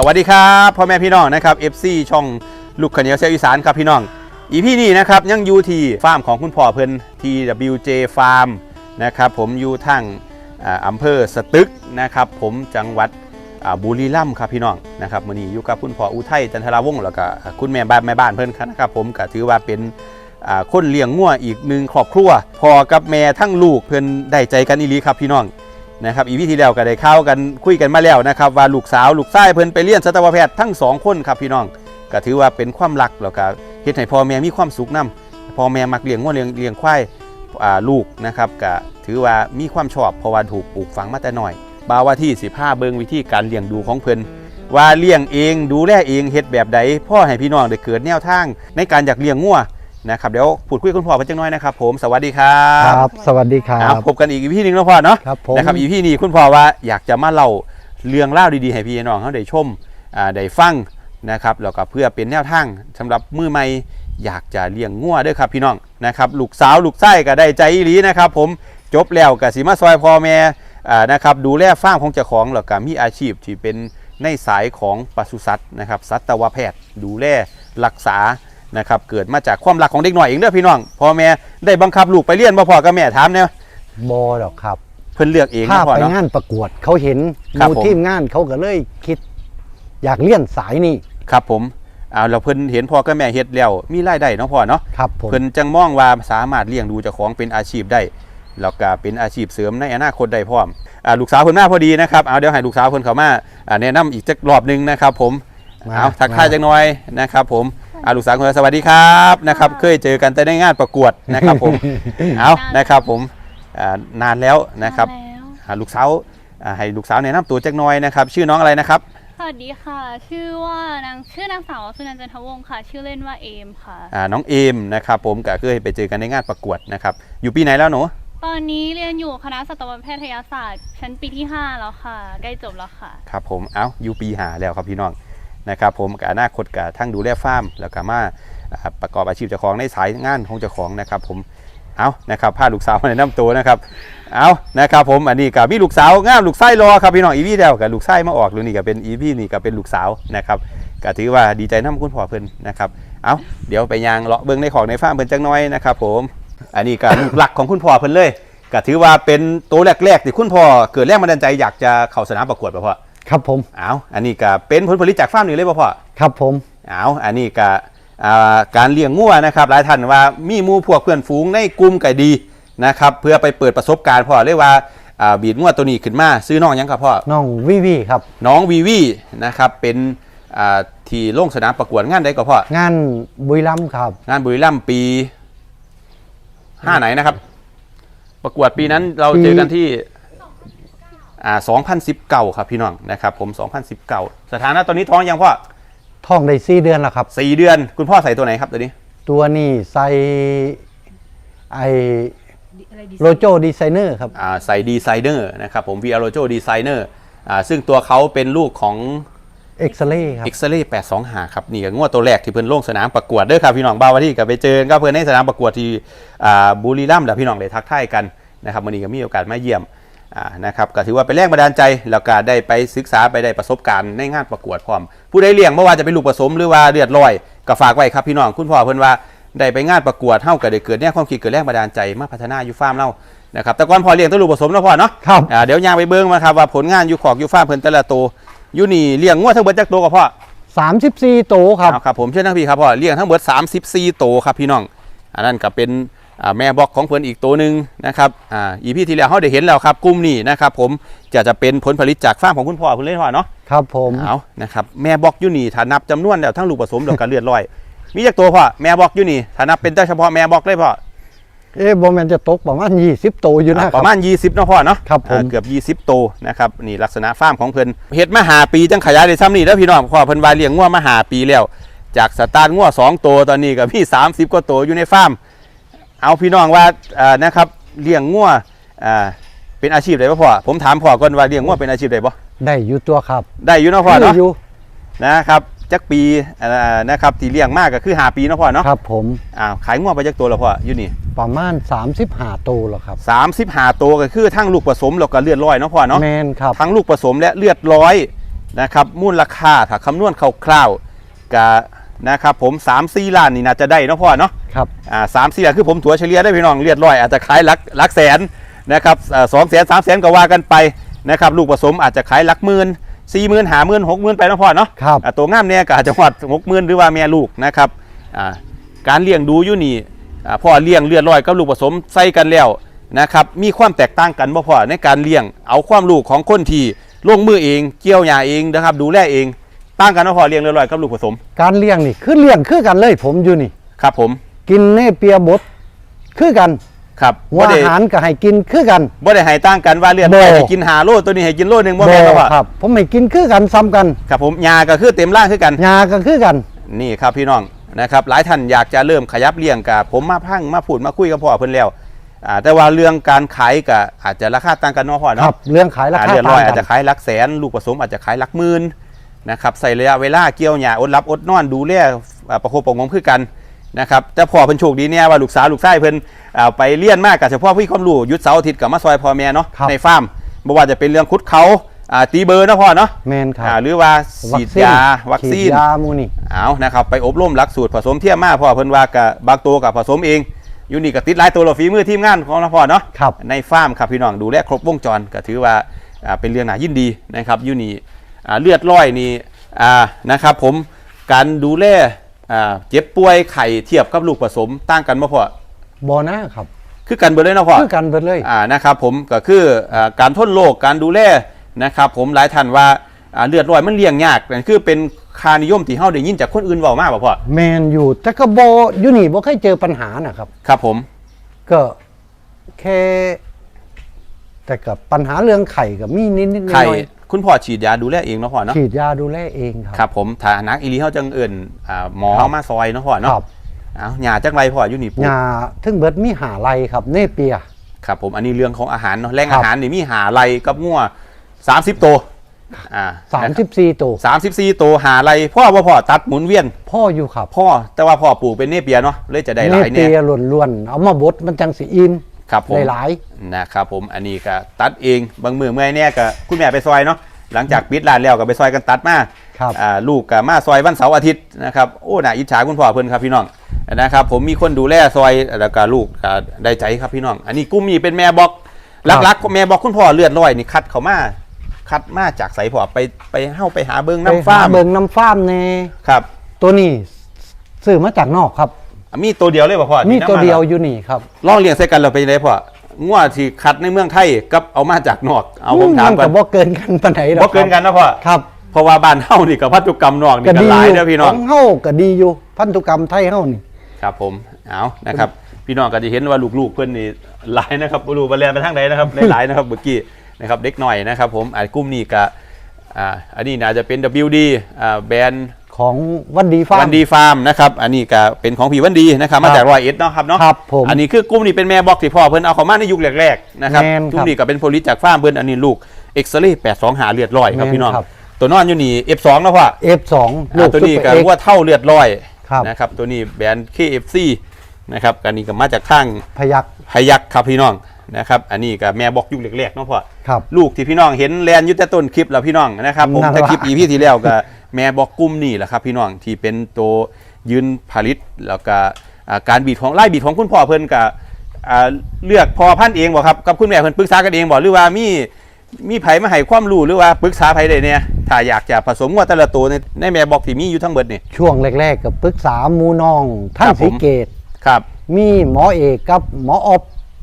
สวัสดีครับพ่อแม่พี่น้องนะครับ FC ช่องลูกขเนียวเซลอีสานครับพี่น้องอีพี่นี่นะครับยังอยู่ที่ฟาร์มของคุณพ่อเพิ่น TWJ Farm นะครับผมอยู่ทั้งอำเภอสตึกนะครับผมจังหวัดบุรีรัมย์ครับพี่น้องนะครับมื้อนี้อยู่กับคุณพ่ออุทัยจันทราวงศ์แล้วก็คุณแม่บ้านแม่บ้านเพิ่นนะครับผมก็ถือว่าเป็นคนเลี้ยงงัวอีกหนึ่งครอบครัวพ่อกับแม่ทั้งลูกเพิ่นได้ใจกันอีหลีครับพี่น้อง นะครับอีพีที่แล้วก็ได้เข้ากันคุยกันมาแล้วนะครับว่าลูกสาวลูกชายเพิ่นไปเรียนสัตวแพทย์ทั้งสองคนครับพี่น้องก็ถือว่าเป็นความรักแล้วก็เฮ็ดให้พ่อแม่มีความสุขนํพ่อแม่มักเลี้ยงงัวเลี้ยงเลี้ยงควายอ่าลูกนะครับก็ถือว่ามีความชอบเพราะว่าถูกปลูกฝังมาแต่น้อย บาวว่าที่ 15 เบิงวิธีการเลี้ยงดูของเพิ่นว่าเลี้ยงเองดูแลเองเฮ็ดแบบใดพ่อให้พี่น้องได้เกิดแนวทางในการอยากเลี้ยงงัว นะครับเดี๋ยวพูดคุยกับคุณพ่อเพิ่นจังน้อยนะครับผมสวัสดีครับครับ สวัสดีครัอ่าบพบกันอีกอีพีหนึงแล้วพ่อเนาะครับผม นะครับอีพี่นี่คุณพ่อว่าอยากจะมาเล่าเรื่องเล่าวดีๆให้พี่น้องเขาได้ชมอ่าได้ฟังนะครับแล้วก็เพื่อเป็นแนวทางสำหรับมือใหม่อยากจะเลี้ยงงัวเด้วยครับพี่น้องนะครับลูกสาวลูกไส้ก็ได้ใจอีหลีนะครับผมจบแล้วก็สิมาซอยพ่อแม่อ่านะครับดูแลฟาร์มของเจ้าของแล้วก็มีอาชีพที่เป็นในสายของปศุสัตว์นะครับสัตวแพทย์ดูแลรักษา นะครับเกิดมาจากความรักของเด็กหน่อยเองเด้อพี่น้องพ่อแม่ได้บังคับลูกไปเรียนบ่พ่อกับแม่ถามเนี่ยบอดอกครับ เพิ่นเลือกเองถ้านะพ่อไปเนาะ งานประกวดเขาเห็นครับดูผม ทีมงานเขาก็เลยคิด อยากเลี่ยนสายนี่ครับผมเอาเราเพิ่นเห็นพ่อกับแม่เฮ็ดแล้วมีรายได้เนาะพ่อเนาะ ครับผม เพิ่นจังมองว่าสามารถเลี้ยงดูเจ้าของเป็นอาชีพได้แล้วก็เป็นอาชีพเสริมในอนาคตได้พร้อมอ่าลูกสาวเพิ่นมาพอดีนะครับเอาเดี๋ยวให้ลูกสาวเพิ่นเข้ามาอ่าแนะนำอีกจักรอบหนึงนะครับ ผมมาเอาทักทายมา จังหน่อยนะครับ ผม อ่าลูกสาวคนสวัสดีครับนะครับเคยเจอกันแต่ในงานประกวดนะครับผมเอานะครับผมอ่านานแล้วนะครับมาแล้วอ่าลูกสาวอ่าให้ลูกสาวแนะนำตัวจักหน่อยนะครับ ชื่อน้องอะไรนะครับสวัสดีค่ะ ชื่อว่านางชื่อนางสาวสุนันท์จันทวงศ์ค่ะ ชื่อเล่นว่าเอมค่ะอ่าน้องเอมนะครับผมก็เคยไปเจอกันในงานประกวดนะครับ อยู่ปีไหนแล้วหนูตอนนี้เรียนอยู่คณะสัตวแพทยศาสตร์ ชั้นปีที่ 5 แล้วค่ะ ใกล้จบแล้วค่ะ ครับผม เอาอยู่ปีหาแล้วครับพี่น้อง นะครับผมกับอนาคตกับทั้งดูแลฟาร์มแล้วก็มาประกอบอาชีพเจ้าของในสายงานของเจ้าของนะครับผมเอานะครับพาลูกสาวมาแนะนำตัวนะครับเอานะครับผมอันนี้กับมีลูกสาวงามลูกไส้รอครับพี่น้องอีพี่เดียวกับลูกไส้มาออกหรือนี่ก็เป็นอีพี่นี่ก็เป็นลูกสาวนะครับก็ถือว่าดีใจน้ำคุณพ่อเพิ่นนะครับเอาเดี๋ยวไปยางเลาะเบิ้งในของในฟาร์มเพิ่นจังน้อยนะครับผมอันนี้ก็ลูกหลักของคุณพ่อเพิ่นเลยก็ถือว่าเป็นตัวแรกๆที่คุณพ่อเกิดแรงบันดาลใจอยากจะเข้าสนามประกวดป่ะพ่อ ครับผมเอาอันนี้ก็เป็นผลผลิตจากฟาร์มนี่เลยป่ะพ่อครับผมเอาอันนี้ก็อ่าการเลี้ยงงัวนะครับ หลายท่านว่ามีหมูพวกเพื่อนฝูงในกลุ่มก็ดีนะครับ เพื่อไปเปิดประสบการณ์พ่อเรียกว่าอ่าบีดงัวตัวนี้ขึ้นมา ซื้อน้องหยังครับพ่อน้องวิวีครับ น้องวีวีนะครับเป็นอ่าที่ลงสนามประกวดงานได้ก็พ่องานบุรีรัมย์ครับ งานบุรีรัมย์ปีห้าไหนนะครับ ประกวดปีนั้นเราเจอกันที่ อ่า2019 ครับพี่น้องนะครับผม 2019 สถานะตอนนี้ท้องยังพ่อท่องได้สี่เดือนแล้วครับ สี่เดือน คุณพ่อใส่ตัวไหนครับตัวนี้ ตัวนี้ใส่ไอโลโจดีไซเนอร์ครับ อ่าใส่ดีไซเนอร์นะครับผม v i a r o j o Designer อ่าซึ่งตัวเขาเป็นลูกของ เอ็กซเรย์ครับ x r a y 825ครับนี่ก็งวดตัวแรกที่เพิ่นลงสนามประกวดเด้อครับพี่น้องบ้าวาที่ก็ไปเจอกันก็เพิ่นในสนามประกวดที่อ่าบุรีรัมย์เดี๋ยวพี่น้องได้ทักทายกันนะครับวันนี้ก็มีโอกาสมาเยี่ยมอ่า นะครับก็ถือว่าเป็นแรงบันดาลใจแล้วก็ได้ไปศึกษาไปได้ประสบการณ์ในงานประกวดพร้อม ผู้ใดเลี้ยงไม่ว่าจะเป็นลูกผสมหรือว่าเลือดลอยก็ฝากไว้ครับพี่น้องคุณพ่อเพิ่นว่าได้ไปงานประกวดเท่ากับได้เกิดแนวความคิดเกิดแรงบันดาลใจมาพัฒนาอยู่ฟาร์มเรานะครับแต่ก่อนพอเลี้ยงแตัวลูกผสมนะพ่อเนาะครับอ่าเดี๋ยวยางไปเบิ้งมาครับว่าผลงานอยู่ขอกอยู่ฟาร์มเพิ่นแต่ละตัวอยู่นี่เลี้ยงงวดทั้งเบิดจักตัวกับพ่อ34 โตวครับเอาครับผมเชิญทั้งพี่ครับพ่อเลี้ยงทั้งเบิด34ตัวครับพี่น้องอันนั้นก็เป็นอ่า แม่บอกของเพิ่นอีกตัวหนึ่งนะครับอ่าอีพีที่แล้วเขาได้เห็นแล้วครับกลุ่มนี้นะครับผมจะจะเป็นผลผลิตจากฟาร์มของคุณพ่อเพิ่นเลยพ่อเนาะครับผมเอานะครับแม่บอกอยู่นี่ถ้านับจำนวนแล้วทั้งลูกผสมแล้วก็เลือดลอย มีจักตัวพ่อแม่บอกอยู่นี่ถ้านับเป็นแต่เฉพาะแม่บอกเลยพ่อเอ๊ะบอแมนจะตกประมาณ 20 โตวอยู่นะคปรับระมาณ 20เนาะพ่อเนาะครับผมอ่าเกือบ 20 โตวนะครับนี่ลักษณะฟาร์มของเพิ่นเฮ็ดมาหาปีจังขยายได้ซ้ำนี่แล้วพี่น้องพ่อเพิ่นว่าเลี้ยงงัวมาหาปีแล้ว จากสตาร์ทงัว2 ตัวตอนนี้ก็มี 30 กว่าตัวอยู่ในฟาร์ม เอาพี่น้องว่าอ่านะครับเลี้ยงงัวอ่าเป็นอาชีพได้บ่พ่อผมถามพ่อก่อนว่าเลี้ยงงัวเป็นอาชีพได้บ่ได้อยู่ตัวครับได้อยู่เนาะพ่อเนาะอยู่นะครับจักปีอ่านะครับที่เลี้ยงมากก็คือหาปีเนาะพ่อเนาะครับผมอ้าวขายงัวไปจักตัวแล้วพ่ออยู่นี่ประมาณ 35โตวแล้วครับ35ตัวก็คือทั้งลูกผสมแล้วก็เลือดลอยเนาะพ่อเนาะแมนครับทั้งลูกผสมและเลือดร้อยนะครับมูลค่าถ้าคำนวณคร่าวๆก็ นะครับผม3 4ล้านนี่น่าจะได้เนาะพ่อเนาะครับอ่าสามสี่ล้านคือผมถัวเฉลี่ยได้พี่น้องเลียดร้อยอาจจะขายหลักหลักแสนนะครับสองแสนสามแสนก็ว่ากันไปนะครับลูกผสมอาจจะขายหลักหมื่นสี่หมื่นหาหมื่นหกหมื่นไปเนาะพ่อเนาะครับอ่าตัวงามเนี่ยก็อาจจะหอดหกหมื่นหรือว่าแม่ลูกนะครับอ่าการเลี้ยงดูอยู่นี่อ่าพ่อเลี้ยงเลือดร้อยกับลูกผสมใส่กันแล้วนะครับมีความแตกต่างกันบ่พ่อในการเลี้ยงเอาความลูกของคนที่ลงมือเองเกี่ยวหญ้าเองนะครับดูแลเอง ต่างกันเนาะพ่อเลี้ยงเลือดร้อยกับลูกผสม การเลี้ยงนี่คือเลี้ยงคือกันเลยผมอยู่นี่ ครับผม กินเนเปียบดคือกันครับหัวบ่อาได้หารก็ให้กินคือกัน บ่ได้ให้ต่างกันว่าเลือดบ่ร้อยให้กินหาโลตัวนี้ให้กินโลหนึงบ่แม่นเนาะพ่อครับ ผมให้กินคือกันซ้ำกันครับผมยาก็คือเต็มร่างคือกัน ยาก็คือกัน นี่ครับพี่น้องนะครับหลายท่านอยากจะเริ่มขยับเลี้ยงกับผมมาพังมาพูดมาคุยกับพ่อเพิ่นแล้วอ่าแต่ว่าเรื่องการขายก็อาจจะราคาต่างกันเนาะพ่อครัเนาะบเรื่องขายราอ่าคาเลือดต่าร้อยงอาจกัจะนขายหลักแสน ลูกผสมอาจจะขายหลักหมื่น นะครับใส่ระยะเวลาเกี่ยวหญ้าอดรับอดนอนดูแลอ่าประคบประหงมคือกันนะครับแต่พ่อเพิ่นโชคดีเนี่ยว่าลูกสาวลูกชายเพิ่นอ่าไปเลี้ยนมากกับเฉพาะพี่ความรู้หยุดเสาร์อาทิตย์กับมาซอยพ่อแม่เนาะครับในฟาร์มบ่ว่าจะเป็นเรื่องคุดเขาอ่าตีเบอร์เนาะพ่อเนาะแมนครับอ่าหรือว่าฉีดยาวัคซีฉีนดยามูนี่เอานะครับไปอบรมหลักสูตรผสมเทียมมาพ่อเพิ่นว่ากับบางตัวกับผสมเองอยู่นี่ก็ติดหลายตัวเราฝีมือทีมงานของเราพ่อเนาะครับในฟาร์มครับพี่น้องดูแลครบวงจรก็ถือว่าอ่าเป็นเรื่องน่ายินดีนะครับอยู่นี่อ่า เลือดร้อยนี่อ่านะครับผมการดูแลอ่าเจ็บป่วยไข้เทียบกับลูกผสมต่างกันบ่พ่อบอนะครับ คือกันเบิดเลยเนาะพ่อคือกันเบิดเลยอ่านะครับผมก็คืออ่าการทนโรคการดูแลนะครับผมหลายท่านว่าอ่าเลือดร้อยมันเลี้ยงยากนั่นคือเป็นค่านิยมที่เฮาได้ยินจากคนอื่นเว้ามาบ่พ่อแมนอยู่แต่ก็บอยู่นี่บ่เคยเจอปัญหานะครับ ครับผมก็แค่แต่กับปัญหาเรื่องไข่กับมีนิดนิดๆหไข่น่อย คุณพ่อฉีดยาดูแลเองเนาะพ่อเนาะๆฉีดยาดูแลเองครับครับผมถ้านักอีหลีเฮาจังเอิ้นอ่าหมอครับ มาซอยเนาะพ่อเนาะครับเอาหญ้าจังไรพ่ออยู่นี่ปุ๊บ ยาถึงเบิดมีหาไรครับเนเปีย ครับผมอันนี้เรื่องของอาหารเนาะแหล่งครัอาบหารนี่มีหาไรกับงัว30 ตัวอ่าสามสิบสี่ตัว34ตัวหาไรพ่อบ่พ่อตัดหมุนเวียน พ่ออยู่ครับพ่อแต่ว่าพ่อปลูกเป็นเนเปียเนาะเลยจะได้หเนลายเนี่เปียยล้วนๆเอามาบดมันจังสีอิ่ม ครับผมได้หลายนะครับผมอันนี้ก็ตัดเองบางมือเมื่อยเนี่ยก็คุณแม่ไปซอยเนาะหลังจากปิดร้านแล้วก็ไปซอยกันตัดมาครับ อ่าลูกก็มาซอยวันเสาร์อาทิตย์นะครับโอ้น่าอิจฉาคุณพ่อเพิ่นครับพี่น้องนะครับผมมีคนดูแลซอยแล้วก็ลูกก็ได้ใจครับพี่น้อง อันนี้กุ้มนี่เป็นแม่บอกหลักๆแม่บอกคุณพ่อเลือดร้อยนี่คัดเขามาคัดมาจากไสพ่อไปไปเฮ้าไปหาเบิ่งไปน้ำฟ้าหาร์มเบิงน้ำฟาร์มในครับ ตัวนี้ซื้อมาจากนอกครับ มีตัวเดียวเลยป่ะพ่อมีที่นำาตัวเดียวอยู่นี่ครับลองเลี้ยงใส่กันเราไปเลยพ่องัวที่คัดในเมืองไทยกับเอามาจากนอก เอาผมถามนก่อก็นบ่เกินกันปานไหนหรอกบ่เกินกันนะพ่อครับเพราะว่าบ้านเฮานี่กับพันธุกรรมนอกนี่ก็ก็ดีหลายอยู่เด้อพี่น้ขององเฮาก็ดีอยู่ พันธุกรรมไทยเฮานี่ ครับผม เอานะครับ พี่น้องก็จะเห็นว่าลูกๆ เพิ่นนี่หลายนะครับบ่รู้ว่าแลนไปทางใดนะครับ หลายๆนะครับเมื่อกี้นะครับเด็กหน่อยนะครับ ผมอ่ากลุ่มนี้ก็อ่าอันนี้น่าจะเป็น WD อ่าแบรนด์ ของวันดีฟาร์ม วันดีฟาร์มนะครับอันนี้ก็เป็นของพี่วันดีนะครับมาจากรอยเอ็ดเนาะครับเนาะครับผมอันนี้คือกลุ่มนี้เป็นแม่บอกที่พ่อเพิ่นเอาเข้ามาในยุคแรกๆนะครับแม่นครับ กลุ่มนี้ก็เป็นโพลิสจากฟาร์มเพิ่นอันนี้ลูกเอ็กซเรย์825หาเลือดร้อยครับแม่นพี่น้องครับตัวนอนอยู่นี่ F2 นะพ่อ F2 ลูอ่ากตัวนี้ก็ซุปเปอร์ว่าเท่าเลือดร้อยครับ นะครับตัวนี้แบรนด์ KFC นะครับอันนี้ก็มาจากข้างพยักพยักครับพี่น้องนะครับอันนี้ก็แม่บอกยุคแรกๆเนาะพ่อ ครับ ลูกที่พี่น้องเห็นแลนอยุตต้นคลิปแล้วพี่น้องนะครับผมนั่นถ้าล่ะคลิปอีพีที่แล้วก็ แม่บอกกลุ่มนี่แหละครับพี่น้องที่เป็นตัวยืนผลิตแล้วก็อ่าการบีดของไล่บีดของคุณพ่อเพิ่นกับเลือกพอพันธุ์เองบ่ครับกับคุณแม่เพิ่นปรึกษากันเองบ่หรือว่ามีมีไผมาให้ความรู้หรือว่าปรึกษาไผได้เนี่ยถ้าอยากจะผสมงัวแต่ละตัวในในแม่บอกที่มีอยู่ทั้งเบิดนี่ช่วงแรก ๆ กับปรึกษาหมูน้องท่าครันบผมสีเกตครับ มีหมอเอกกับหมออบ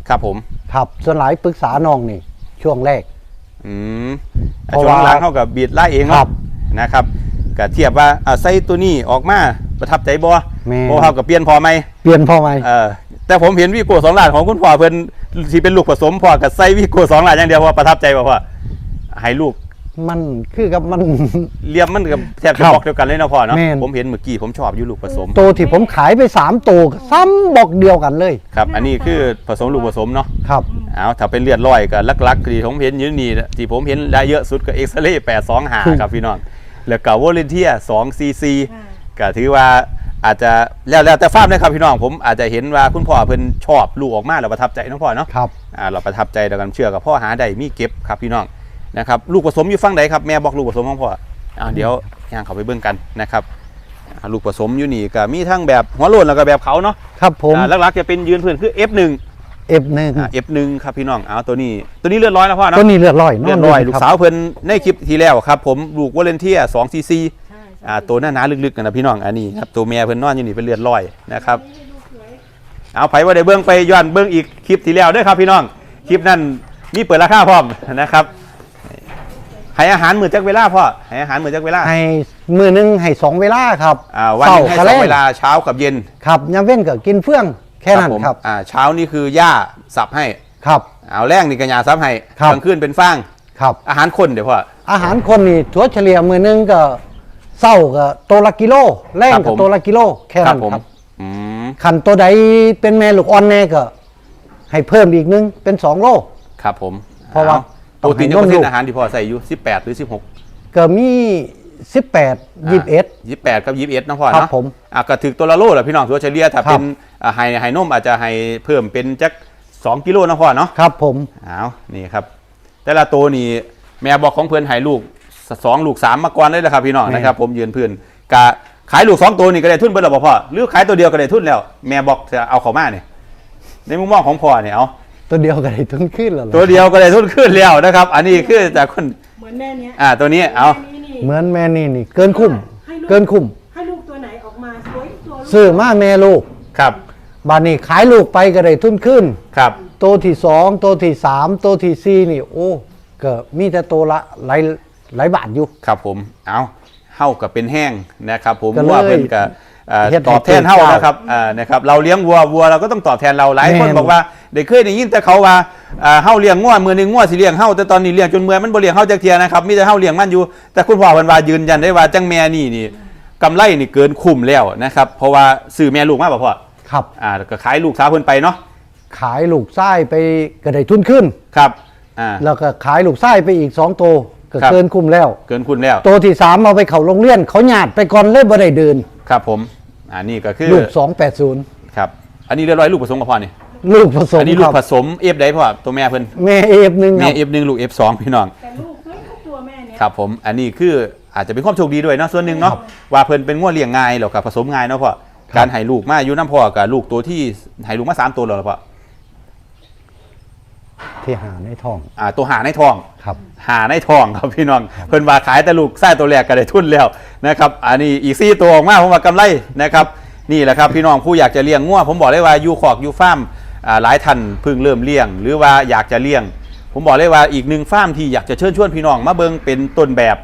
ครับผมครับส่วนหลายปรึกษาน้องนี่ ช่วงแรกอืมเพราะช่วงหลังว่าเขากับบีดไล่เองครัเนาะบนะครับ ก็เทียบว่าอ่าใส่ตัวนี้ออกมาประทับใจบ่แม่โอ้เขากับเปลี่ยนพอไหมเปลี่ยนพ่อไหมเออแต่ผมเห็นวีโก้สองล้านของคุณพ่อเพิ่นที่เป็นลูกผสมพ่อกับใส่วีโก้สองล้านอย่างเดียวว่าประทับใจบ่พ่อให้ลูก มันคือกับมัน เลียมมันกับแทบจะครับบอกเดียวกันเลยเนาะพ่อเนาะแม่น ผมเห็นเมื่อกี้ผมชอบอยู่ลูกผสมตัวที่ผมขายไปสามตัวซ้ำบอกเดียวกันเลยครับอันนี้คือผสมลูกผสมเนาะครับ เอาถ้าเป็นเลือดลอยก็ลักๆที่ผมเห็นอยู่นี่นะที่ผมเห็นได้เยอะสุดก็เอ็กซเรย์แปดสองหาครับพี่น้อง แล้วก็วอลเลนเทียสองซีซีก็ถือว่าอาจจะแล้วแล้วแต่ฟาร์มนะครับพี่น้องผมอาจจะเห็นว่าคุณพ่อเพิ่นชอบลูกออกมาแล้วประทับใจเน้องพ่อเนาะครับอ่าเราประทับใจแล้วกันเชื่อกับพ่อหาได้มีเก็บครับพี่น้องนะครับลูกผสมอยู่ฝั่งใดครับแม่บอกลูกผสมของพ่ออ่าเดี๋ยวย่างเขาไปเบิ่งกันนะครับอ่าลูกผสมอยู่นี่ก็มีทั้งแบบหัวโล้นแล้วก็แบบเขาเนาะครับผมอ่าหลักๆจะเป็นยืนพื้นคือ F1 F1 อ่า F1 ครับพี่น้องเอาตัวนี้ ตัวนี้เลือดร้อยแล้วพ่อเนาะตัวนี้เลือดร้อยเลือดร้อยนนลูกครับสาวเพิ่นในคลิปที่แล้วครับ ผมลูกวอลเลนเทีย2 cc อ่าตัวหน้าหนาลึกๆกันนะพี่น้องอันนี้ครับตัวแม่เพิ่นนอนอยู่นี่เป็นเลือดร้อยนะครับเอาไผว่าได้เบิ่งไปย้อนเบิ่งอีกคลิปที่แล้วเด้อครับพี่น้องคลิปนั้นมีเปิดราคาพร้อมนะครับให้อาหารมื้อจักเวลาพ่อให้อาหารมื้อจักเวลาให้มือหนึงให้สองเวลาครับอ่าวันหนึงให้สช้องกับเวลาเช้ากับเย็นครับยามเว้นก็กินเฟื่อง แค่นั้นผมครับ อ่าเช้านี่คือหญ้าสับให้ ครับ เอาแรงนี่ก็หญ้าสับให้ครับ กลางคืนเป็นฟาง ครับ อาหารคนเดี๋ยวพ่อ อาหารคนนี่ถัวเฉลี่ยมือหนึงก็เศร้าก็ตัวละกิโลแรงครับผก็มตัวละกิโลแค่นั้นผมครับอืมขันตัวใดเป็นแม่ลูกอ่อนแน่ก็ ให้เพิ่มอีกนึงเป็นสองโล ครับผมเพราะว่าโปรตีนต้จะองเปอร์ให้เซ็นนมลูต์ก อาหารที่พ่อใส่อยู่18 หรือ16ก็มี สิบแปดยี่สิบเอ็ดยี่แปดกับยี่สิบเอ็ดนะพ่อครับเนาะผมอะก็ถึกตัวละโลแหละพี่น้องตัวเฉลี่ยถ้าครับเป็นอ่าไฮไฮนมอาจจะให้เพิ่มเป็นจัก2กิโลนะพ่อเนาะครับผมเอานี่ครับ แต่ละตัวนี่แม่บอกของเพื่อนให้ลูกสองลูกสามมาก่อนเลยแหละครับพี่น้องนะครับผมยืนเพื่อนกะขายลูกสองตัวนี่ก็ได้ทุนเบิดแล้วบ่พ่อหรือขายตัวเดียวก็ได้ทุนแล้ว แม่บอกจะเอาเขามาเนี่ยในมุมมองของพ่อเนี่ยเอาตัวเดียวก็ได้ทุนขึ้นแล้วล่ะตัวเดียวก็ได้ทุนขึ้นแล้วนะครับ อันนี้คือจากคนเหมือนแม่เนี้ยอ่าตัวนี้เอาแม่นี้นี่ เหมือนแม่นี่นี่ เกินคุ้ม ให้ลูก เกินคุ้ม ให้ลูกตัวไหนออกมาสวยตัวลูกซื้อมาแม่ลูก ครับ บานนี้ขายลูกไปก็ได้ทุนขึ้น ครับตัวที่สองตัวที่สามตัวที่สี่นี่ โอ้ก็มีแต่ตัวละหลายหลายบาทอยู่ ครับผม เอาเฮ้ากับเป็นแห้งนะครับ ผมก็เลยว่าเพิ่นกับเฮ็ดให้ตอบแทนเฮ้าเกิดเจ้านะครับอ่านะครับ เราเลี้ยงวัววัวเราก็ต้องตอบแทนเราหลายคนแม่นบอกว่าได้เคยได้ยินแต่เขาว่าอ่า เฮ้าเลี้ยงงัวมือหนึงงัวสิเลี้ยงเฮ้าแต่ตอนนี้เลี้ยงจนเมื่อยมันบ่เลี้ยงเฮ้าจักเทียนะครับมีแต่เฮ้าเลี้ยงมันอยู่ แต่คุณพ่อเพิ่นว่ายืนยันได้ว่าจังแม่นี่นี่กำไรนี่เกินคุ้มแล้วนะครับเพราะว่าซื้อแม่ลูกมาบ่พ่อครับ อ่าก็ขายลูกสาวเพิ่นไปเนาะขายลูกไส้ไปก็ได้ทุนขึ้นครับอ่าแล้วก็ขายลูกไส้ไปอีกสองตัวก็ครับเกินคุ้มแล้ว เกินคุณแล้ว ตัวที่สามเอาไปเขาโรงเรียนเขาหยาดไปก่อนเลยบ่ได้เดินครับผมอันนี้ก็คือลูก280ครับอันนี้เรียบร้อยลูกผสมกับพ่อนี่ ลูกผสมอันนี้ลูคกรับผสมเอฟได้พ่อตัวแม่เพิ่นแม่เอฟหนึ่งคแม่รับเอฟหนึ่งลูกเอฟสองพี่น้อง แต่ลูกสวยทุกตัวแม่เนี้ยครับผมอันนี้คืออาจจะเป็นความโชคดีด้วยเนาะส่วนหนึ่งเนาะว่าเพิ่นเป็นงัวเลี้ยงง่ายแล้วกับผสมง่ายเนาะพ่อการให้ลูกมาอยู่น้ำพ่อกับลูกตัวที่ให้ลูกมาสามตัวแล้วเหรอพ่อที่หาในท้องอ่าตัวหาในทอง ครับ หาในทองครับพี่น้องเพิ่นว่าขายแต่ลูกไส้ตัวแรกก็ได้ทุนแล้วนะครับอันนี้อีกซี่ตัวออกมาผมว่ากำไรนะครับนี่แหละครับพี่น้องผู้อยากจะเลี้ยงงัวผมบอกเลยว่าอยู่ขอกอยู่ฟาร์มอ่า หลายท่านเพิ่งเริ่มเลี้ยง หรือว่าอยากจะเลี้ยง ผมบอกเลยว่าอีกหนึ่งฟาร์มที่อยากจะเชิญชวนพี่น้องมาเบิ่งเป็นต้นแบบ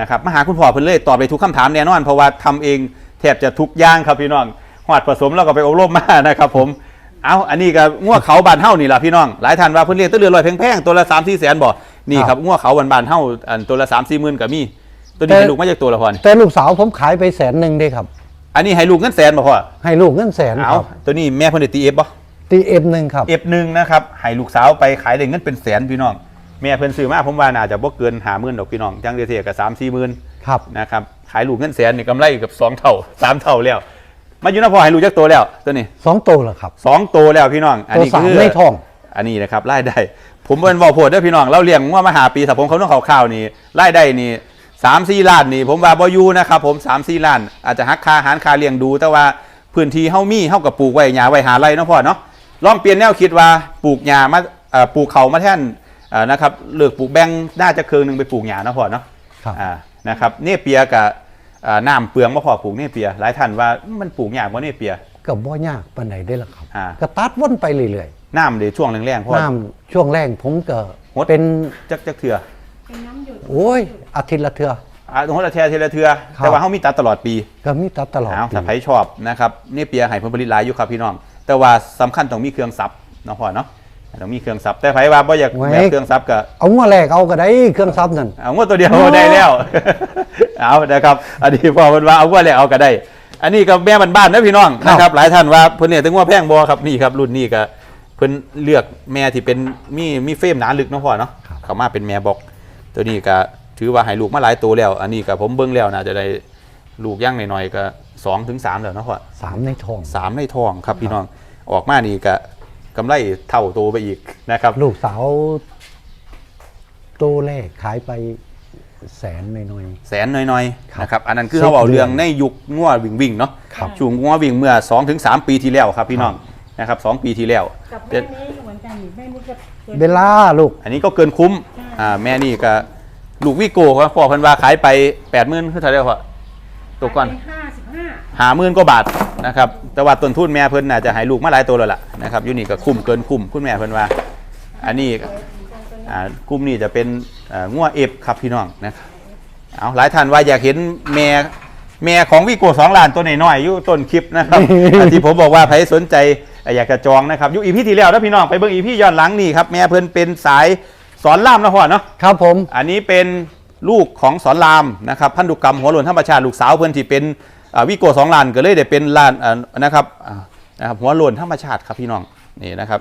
นะครับมาหาคุณพ่อเพิ่นเลยตอบไปทุกคำถามแน่นอนเพราะว่าทำเองแทบจะทุกอย่างครับพี่น้องหอดผสมแล้วก็ไปอบรมมานะครับผมเอาอันนี้ก็งัวเขาบานเฮ้านี่แหละพี่น้อง หลายท่านว่าเพิ่นเลี้ยงแตัวเรือลอยแพงๆตัวละ3 4แสนบ่นี่ครับงัวเขาบานบานๆเฮ้าอันตัวละ3 4หมื่นก็มีตัวนี้แต่ให้ลูกมาจากตัวละพอนี่แต่ลูกสาวผมขายไปแสนหนึ่งได้ครับ อันนี้ให้ลูกเงินแสนบ่พ่อให้ลูกเงินแสนเอาครับตัวนี้แม่เพิ่นได้ตีเอฟบ่ ตีเอฟหนึ่งครับ เอฟหนึ่งนะครับให้ลูกสาวไปขายได้เงินเป็นแสนพี่น้อง แม่เพิ่นซื้อมาผมว่าน่าจะบ่เกิน50,000ดอกพี่น้องจังเดียวๆก็3 4หมื่นครับนะครับขายลูกเงินแสนนี่กำไรเกับสองเท่าสามเท่าแล้ว มาอยู่นะพอให้ลูกจักตัวแล้วตัวนี้สองตัวเหรอครับสองตัวแล้วพี่น้องอันตัวนี้สามคือในท้อง อันนี้นะครับรายได้ ผมเป็นบอกโพดเด้อพี่น้องเราเลี้ยงว่ามาหาปีถ้าผมเขาต้องข่าวๆนี่รายได้นี่สามสี่ล้านนี่ ผมว่าบอยูนะครับผมสามสี่ล้านอาจจะหักค่าอาหารค่าเลี้ยงดูแต่ว่าพื้นที่เฮามีเฮากับปลูกไว้หญ้าไว้หาไรเนาะพ่อเนาะ ลองเปลี่ยนแนวคิดว่าปลูกหญ้ามาเอ่อปลูกเขามาแทนเอ่อนะครับเลือกปลูกแบงน่าจะเคืองหนึงไปปลูกหญ้าเนาะพ่อเนาะครับ อ่านะครับเนเปียกับอ่าน้ำเปลืองมาพอปลูกเนเปีย หลายท่านว่ามันปลูกยากกว่าเนเปีย ก็บ่ยากปานไหนได้ละครับ อ่า ก็ตัดวนไปเรื่อยน้ำเดี๋ยวช่วงแรงๆๆเพราะน้ำช่วงแรกผมก็หดเป็น จักจักเถื่อเป็นน้ำหยดโอ้ย อาทิตย์ละเทื่ออ่าตรงละเทือเทละเทือครับ แต่ว่าเขามีตัดตลอดปี ก็มีตัดตลอดเอาปีถ้าใครชอบนะครับเนเปียให้ผลผลิตหลายอยู่ครับพี่น้อง แต่ว่าสำคัญต้องมีเครื่องซับเนาะพ่อเนาะต้องมีเครื่องซับแต่ไผว่าบ่อยากแบบเครื่องซับก็เอางัวแรกเอาก็ได้เครื่องซับนั่น เอางวดตัวเดียวได้แล้ว เอานะครับอันนี้พอเพิ่นว่าเอางวดแล้วเอาก็ได้ อันนี้ก็แม่บ้านๆนะพี่น้องครับ นะครับหลายท่านว่าเพิ่นเนี่ยถึงว่าแพงบ่ครับนี่ครับรุ่นนี้ก็เพิ่นเลือกแม่ที่เป็นมีมีเฟรมหนาลึกเนาะพ่อเนาะเขามาเป็นแม่บอก ตัวนี้ก็ถือว่าให้ลูกมาหลายตัวแล้ว อันนี้ก็ผมเบิ่งแล้วน่าจะได้ลูกย่างหน่อยๆก็ สองถึงสามแล้วเนาะพ่อสามในท้องสามในท้องครับพี่น้องออกมานี่ก็กำไรเท่าโตไปอีกนะครับ ลูกสาวตัวแรกขายไปแสนหน่อย แสนหน่อยครับๆนะครับอันนั้นคือสิบเขาเอาเดือนเรื่องในยุคงัววิ่งวิ่งๆเนาะครับช่วงงัววิ่งเมื่อ2อถึงสปีที่แล้วครับพี่น้องนะครับสองปีที่แล้วกับเดี๋แม่ยวนี้เหมือนกันนี่แม่นี้ก็กินๆเบลล่าลูก อันนี้ก็เกินคุ้มอ่าแม่นี่ก็ลูกวิโก้ครับพ่อเพันว่าขายไป8ปดหมื่นคือเท่าไหร่พ่อตัวก่อนห้าสิบห้า หาหมื่นกว่าบาทนะครับแต่ว่าต้นทุนแม่เพิ่นน่าจะให้ลูกมาหลายตัวแล้วล่ะนะครับอยูนี่ก็คุ้มเกินคุ้มคุณแม่เพิ่นว่า อันนี้ก็อ่ากลุ่มนี้จะเป็นอ่างัวเอฟครับพี่น้องนะครับเอาหลายท่านว่าอยากเห็นแม่แม่ของวิโก้สองล้านตัวน้อยๆอยู่ต้นคลิปนะครับอันที่ผมบอกว่าใครสนใจอะอยากจะจองนะครับอยุอีพีที่แล้วนะพี่น้องไปเบิ่งอีพีย้อนหลังนี่ครับแม่เพิ่นเป็นสายสอนล่ามนะพ่อเนาะครับผม อันนี้เป็นลูกของสอนรามนะครับพันธุกรรมหัวหล่นธรรมชาติลูกสาวเพื่อนที่เป็นอ่า วิโกสองล้านก็เลยได้เป็นล้านอ่านะครับอ่านะครับหัวหล่นธรรมชาติครับพี่น้องนี่นะครับ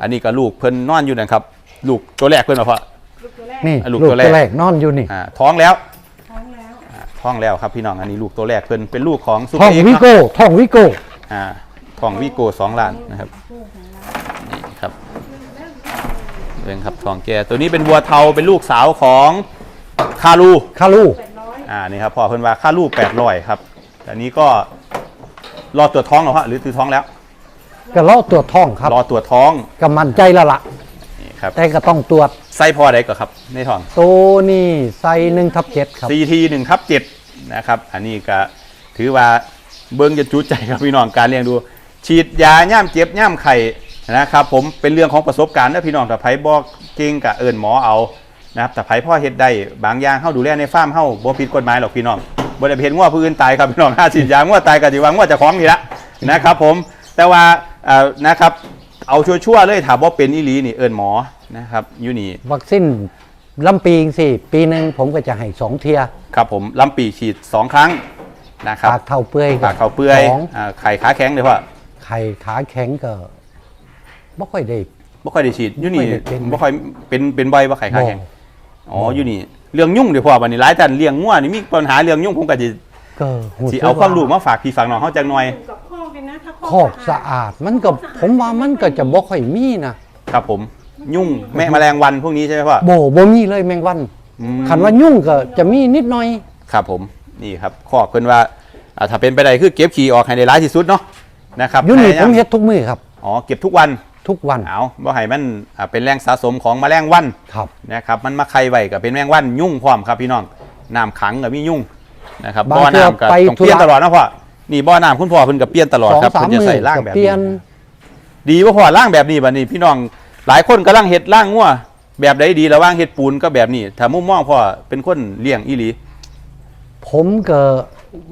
อันนี้ก็ลูกเพิ่นนอนอยู่นะครับ ลูกตัวแรกเพิ่นมาเพราะลูกตัวแรกนี่อะลูลูกกตัวแรกตัวแรกนอนอยู่นี่อ่าท้องแล้วท้องแล้วอ่าท้องแล้วครับพี่น้องอันนี้ลูกตัวแรกเพิ่นเป็นลูกของซูเปท่อองร์เอ็กวิซ์โก้ท่องวิโก้อ่าท้องวิโกสองล้านนะครับนี่ครับเป็นครับทองแก่ตัวนี้เป็นวัวเทาเป็นลูกสาวของคารูคาลูแปดร้อยอ่านี่ครับพ่อเพิ่นว่าค่าลูกแปดร้อยครับ แต่นี้ก็รอตรวจท้องเหรอฮะหรือตือท้องแล้ว ก็เลาะตรวจท่องครับรอตรวจท้องก็มั่นใจและละนี่ครับแต่ก็ต้องตรวจไส้พ่อใดก็ครับในท้อง ตัวนี่ไซหนึ่งทับเจ็ดครับ CT หนึ่งทับเจ็ดนะครับอันนี้ก็ถือว่าเบิ้งจะจุใจครับพี่น้องการเลี้ยงดู ฉีดยาย่ามเจ็บย่ามไข่นะครับผมเป็นเรื่องของประสบการณ์นะพี่น้องแต่ไผบอกเก่งกับเอิญหมอเอานะครับแต่ไผพ่อเฮ็ดได้บางอย่างเฮาดูแลในฟาร์มเฮาบ่ผิดกฎหมายหรอกพี่น้อง บ่ได้ไปเห็นงัวผู้อื่นตายครับพี่น้องห้าฉีดยางัวตายก็สิว่างัวเจะของนี่ละนะครับผมแต่ว่าเอ่อนะครับเอาชั่วๆเลยถามว่าเป็นอีหลีนี่เอิญหมอนะครับอยู่นี่วัคซีนลำปีงสิปีหนึ่งผมก็จะให้สองเทียครับผมลำปีฉีด2ครั้งนะครับปากเท่าเปื่อยปากเขาเปื่อยสองอ่าไข่ขาแข็งเลยพ่อไข่ขาแข็งก็ไม่ค่อยได้บ่ค่อยได้ฉีดอยู่นี่บ่ค่อยได้เป็นบ่ค่อยเป็นเป็นบ่อยว่าไข่ขาแข็งบ่ อ๋ออยู่นี่เรื่องยุ่งเดี๋ยวพ่อวันนี้หลายท่านเลี้ยงงัวนี่มีปัญหาเรื่องยุ่งผมก็สิก็หูสิเอาความรู้มาฝากพี่ฝากน้องเฮาจักหน่อยอยู่กับคอกเลยนะถ้าคอกสะอาดมันก็ผมว่ามันก็จะบ่ค่อยมีนะครับผม ยุ่งแม่แมลงวันพวกนี้ใช่ไหมพ่อโบบ่มีเลยแมงวันอืมคันว่ายุ่งก็จะมีนิดหน่อย ครับผมนี่ครับขอบเพิ่นว่าอ่าถ้าเป็นไปได้คือเก็บขี้ออกให้ได้หลายที่สุดเนาะนะครับอยู่นี่พยาผยามเฮ็ดทุกมื้อครับอ๋อเก็บทุกวัน ทุกวันเอาบ่ให้มันอ่าเป็นแรงสะสมของแมลงวันครับ นะครับมันมาไข่ไว้กับเป็นแมงวันยุ่งพร้อมครับพี่น้องน้ำขังกับมียุ่งนะครับบางบ่อเทื่อน้ำกับไปต้องเปลี่ยนธุระตลอดนะพ่อนี่บ่อน้ำคุณพ่อเพิ่นกับเปลี่ยนตลอดสองครับสาเพิ่มนจะมื้อใส่ร่างก็แบบเปลี่ยนนี้ดีว่าพ่อร่างแบบนี้บัดนี้พี่น้องหลายคนกำลังเฮ็ดร่างงัวแบบใดดีระหว่างเฮ็ดปูนก็แบบนี้ถ้ามุมมองพ่อเป็นคนเลี้ยงอีหลีผมก็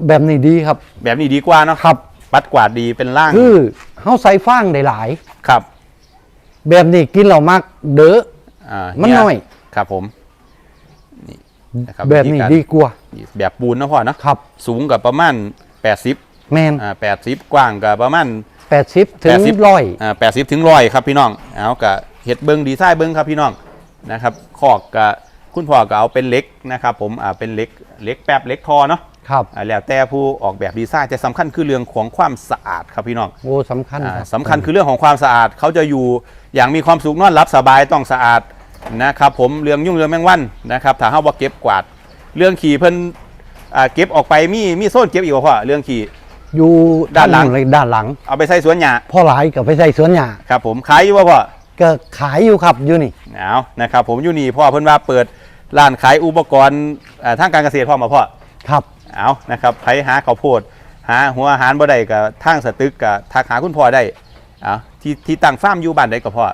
แบบนี้ดีครับ แบบนี้ดีกว่าเนาะครับ ปัดกวาดดีเป็นร่างคือเฮาใส่ฟางได้หลาย ครับ แบบนี้กินแล้วมักเด้ออ่ามันเยน้อย ครับผมนี่นะครับแบบนี้วิธีการดีกว่าแบบปูนนะพ่อเนาะครับสูงกับประมาณ 80แมนอ่า80 กว้างกับประมาณ80ถึง80ร้อยอ่าแปดสิบถึงร้อยครับพี่น้องเอากะเห็ดเบิงดีไซน์เบิงครับพี่น้องนะครับคอกกะคุณพ่อก็เอาเป็นเหล็กนะครับผมอ่าเป็นเหล็กเหล็กแป๊บเหล็กทอเนาะครับอ่าแล้วแต่ผู้ออกแบบดีไซน์แต่สำคัญคือเรื่องของความสะอาดครับพี่น้อง โอ้สำคัญอ่าครับ สำคัญคือเรื่องของความสะอาดเขาจะอยู่ อย่างมีความสุขนอนรับสบายต้องสะอาดนะครับผมเรื่องยุ่งเรื่องแมงวันนะครับถ้าเฮาว่าเก็บกวาด เรื่องขี่เพิ่นอ่าเก็บออกไปมีมีโซนเก็บอีกบ่พ่อเรื่องขี่อยู่ด้านหลังเลยด้านหลัง เอาไปใส่สวนหญ้าพ่อหลายก็ไปใส่สวนหญ้าครับ ผมขายอยู่บ่พ่อก็ขายอยู่ครับอยู่นี่เอานะครับ ผมอยู่นี่พ่อเพิ่นว่าเปิดร้านขายอุปกรณ์เอ่อทางการเกษตรพ่อมาพ่อครับเอานะครับใครหาข้าวโพดหาหัวอาหารบ่ได้กับทางสตึกกับทักหาคุณพ่อได้เอาที่ที่ตั้งฟาร์มอยู่บ้านใดก็พ่อ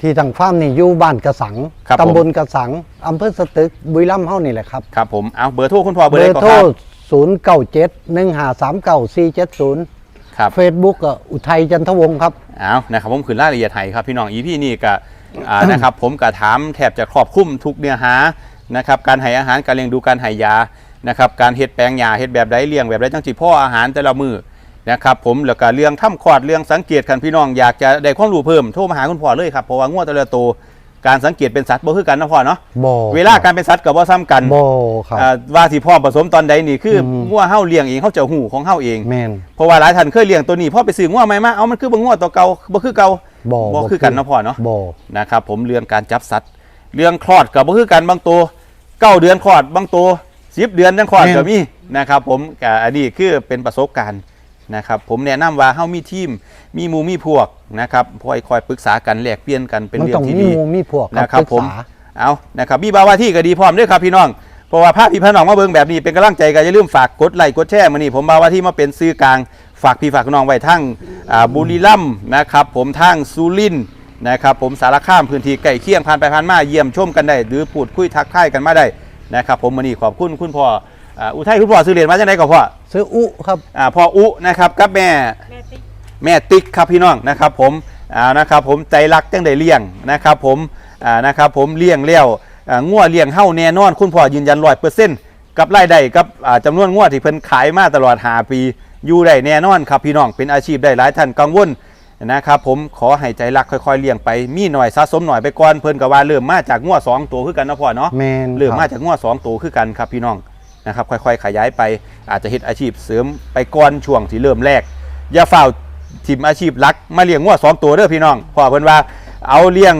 ที่ทางฟาร์มนี่อยู่บ้านกระสังครับผม ตำบลกระสังอำเภอสตึกบุรีรัมย์เฮานี่แหละครับครับผมเอาเบอร์โทรคุณพ่อเบอเบร์อใดร์ก็โทรครับ0 9 7 1 5 3 9 4 7 0ครับ เฟซบุ๊กก็อุทัยจันทวงศ์ครับ เอานะครับผมขึ้นรายละเอียดให้ครับพี่น้องอีพี่นี่ก็อ่า นะครับผมก็ถามแทบจะครอบคลุมทุกเนื้อหานะครับการให้อาหารการเลี้ยงดูการให้ยานะครับการเฮ็ดแปลงยาเฮ็ดแบบใดเลี้ยงแบบใดจังสิพ่ออาหารแต่ละมือ นะครับผมแล้วก็เรื่องทำคลอดเรื่องสังเกตคันพี่น้องอยากจะได้ความรู้เพิ่มโทรมาหาคุณพ่อเลยครับเพราะว่างัวแต่ละตัวการสังเกตเป็นสัตว์บ่คือกันนะพ่อเนาะบ่เวลาการเป็นสัตว์ก็บ่ซ้ำกันบ่ครับอ่าว่าที่พ่อผสมตอนใดนี่คืออมงัวเฮาเลี้ยงเองเฮาจะหูของเฮาเองแมนเพราะว่าหลายท่านเคยเลี้ยงตัวนี้พ่อไปซื้องัวใหม่มาเอามันคือบ่งัวตัวเก่าบ่คือเก่าบ่บ่คือกันเนาะพ่อเนาะบ่นะครับผมเรื่องการจับสัตว์ เรื่องคลอดกับบ่คือกันบางตัวเก้าเดือนคลอดบางตัวสิบเดือนยังคลอดแม่นก็มีนะครับผมก็อันนี้คือเป็นประสบการณ์ นะครับผมแนะนำว่าเฮามีทีมมีหมูมีพวกนะครับคอยคอยปรึกษากันแลกเปลี่ยนกันเป็นมันเรื่อต้องงที่มีดีหมูมีพวกนะครับปกผมษาเอานะครับมีบาวาที่ก็ดีพร้อมด้วยครับพี่น้องเพราะว่าภาพพี่พี่น้องมาเบิ่งแบบนี้เป็นกำลังใจกันอย่าลืมฝากกดไลค์กดแชร์มานี่ผมบาวาที่มาเป็นซื้อกลางฝากพี่ฝากน้องไว้ทั้งอ่าบุรีรัมย์นะครับผมทั้งสุรินทร์นะครับผมสารคามพื้นที่ใกล้เคียงผ่านไปผ่านมาเยี่ยมชมกันได้ หรือพูดคุยทักทายกันมาได้นะครับผมมานี่ขอบคุณคุณพ่อ อ่าอุทัยคุณพ่อซื้อเหรียญมาจากไหนก่อนพ่อซื้ออุครับอ่าพ่ออุนะครับกับแม่แม่ติ๊กแม่ติ๊กครับพี่น้องนะครับผมอ่านะครับผมใจรักจังได้เลี้ยงนะครับผมอ่านะครับผมเลี้ยงแล้วอ่างัวเลี้ยงเฮ้าแน่นอน คุณพ่อยืนยันร้อยเปอร์เซ็นต์กับรายได้กับอ่าจำนวนงัวที่เพิ่นขายมาตลอดหาปีอยู่ได้แน่นอนครับพี่น้องเป็นอาชีพได้หลายท่านกังวลนะครับผมขอให้ใจรักค่อยๆเลี้ยงไปมีหน่อยสะสมหน่อยไปก่อนเพิ่นก็ว่าเริ่มมาจากงัวสองตัวคือกันนะพ่อเนาะแมนเริ่มคมารับจากงัวสองตัวคือกันครับพี่น้อง นะครับค่อย ๆ ขยายไปอาจจะเฮ็ดอาชีพเสริมไปก่อนช่วงที่เริ่มแรก อย่าฝ่าวทิมอาชีพหลักมาเลี้ยงงัวสองตัวเด้อพี่น้องพ่อเพิ่นว่าเอาเลี้ยง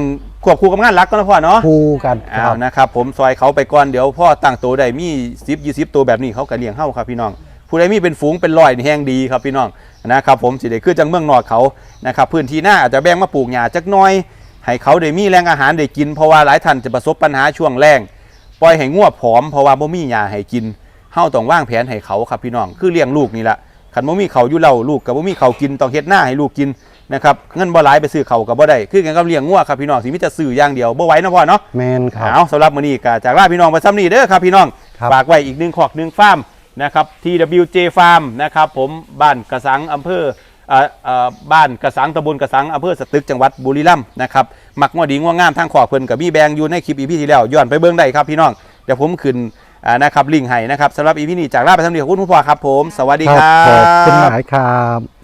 ควบคู่กับงานหลักก็นะพ่อเนาะคู่กันคเอารับนะครับผมซอยเขาไปก่อนเดี๋ยวพ่อตั้งตัวได้มี10 20ตัวแบบนี้เขาก็เลี้ยงเฮาครับพี่น้องผู้ใดมีเป็นฝูงเป็นร้อยนี่แฮงดีครับพี่น้องนะครับผมสิได้คือจังเมืองนอกเขานะครับพื้นที่หน้าอาจจะแบ่งมาปลูกหญ้าจักหน้อย ให้เขาได้มีแรงอาหารได้กินเพราะว่าหลายท่านจะประสบปัญหาช่วงแรง ปล่อยให้งัวผอมเพราะว่าบ่มีหญ้าให้กินเฮาต้องวางแผนให้เขาครับพี่น้องคือเลี้ยงลูกนี่แหละคันบ่มีเขาวอยู่เล่าลูกกับบ่มีเขาวกินต้องเฮ็ดหน้าให้ลูกกินนะครับเงินบ่หลายไปซื้อเขาวก็บ่ได้คือกันกับเลี้ยงงัวครับพี่น้องสิมีแต่ซื้ออย่างเดียวบ่ไหวเนาะพ่อเนาะแมนครับเอาสำหรับมื้อนี้ก็จากลาพี่น้องไปซ้ำนี้เด้อครับพี่น้องครับฝากไว้อีกหนึ่งขอกหนึ่งฟาร์มนะครับ TWJ Farm นะครับผมบ้านกระสังอำเภอเอ่อเอ่อ บ้านกระสังตำบลกระสังอำเภอสตึกจังหวัดบุรีรัมย์นะครับหมักงวดีง่วงงามทางขวาเพิ่นกับมีแบงอยู่ในคลิปอีพีที่แล้วย้อนไปเบื้องได้ครับพี่น้องเดี๋ยวผมขึ้นนะครับลิงก์ให้นะครับสำหรับอีพีนี้จากลาไปซ้ำนี้ขอคุณผู้พ่อครับผม สวัสดีครับขอบคุณหมายครับ